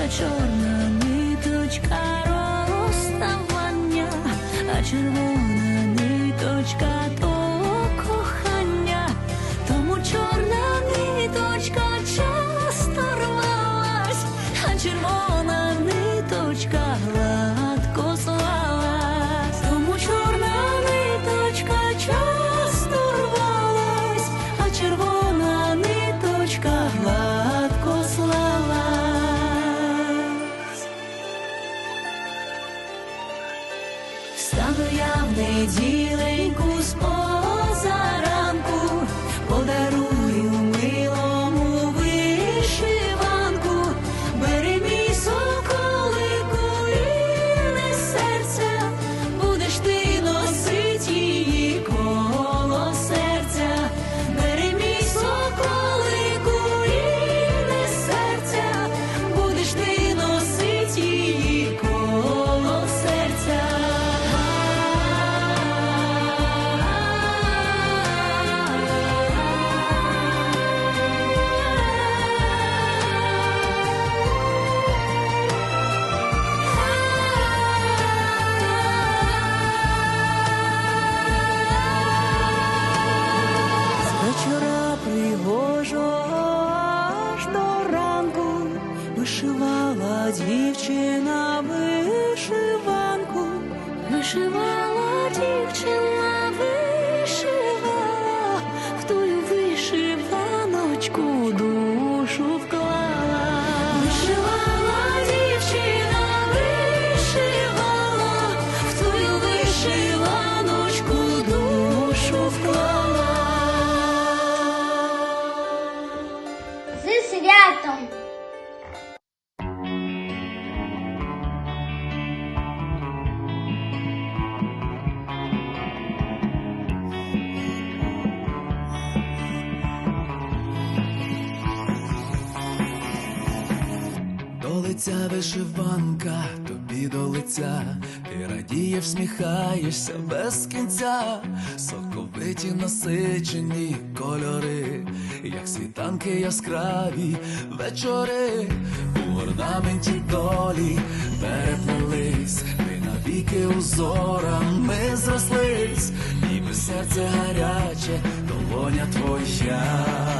та чорна ниточка розставання, а червона ниточка вишивала дівчина, Лиця вишиванка, тобі до лиця, ти радієш, всміхаєшся без кінця, соковиті насичені кольори, як світанки яскраві вечори, у орнаменті долі переплелись, ми навіки узорами зрослись, ніби серце гаряче, долоня твоя.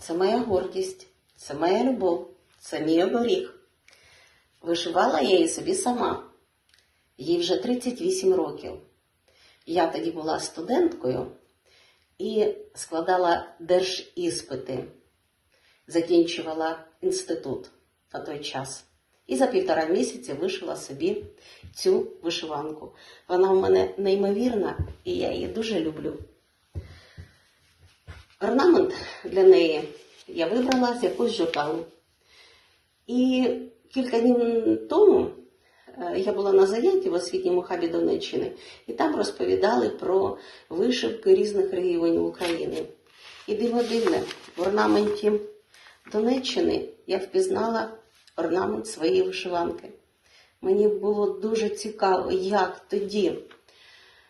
це моя гордість, це моя любов, це мій оберіг. Вишивала я її собі сама. Їй вже 38 років. Я тоді була студенткою і складала держіспити, закінчувала інститут на той час. І за півтора місяці вишила собі цю вишиванку. Вона у мене неймовірна, і я її дуже люблю. Орнамент для неї я вибрала з якогось журналу. І кілька днів тому е, я була на занятті в освітньому хабі Донеччини, і там розповідали про вишивки різних регіонів України. І диво дивне, в орнаменті Донеччини я впізнала орнамент своєї вишиванки. Мені було дуже цікаво, як тоді,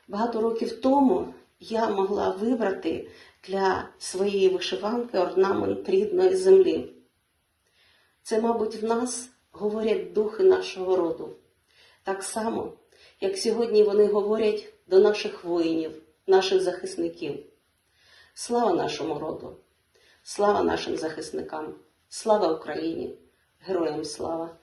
багато років тому, я могла вибрати для своєї вишиванки орнамент рідної землі. Це, мабуть, в нас говорять духи нашого роду. Так само, як сьогодні вони говорять до наших воїнів, наших захисників. Слава нашому роду, слава нашим захисникам, слава Україні, героям слава!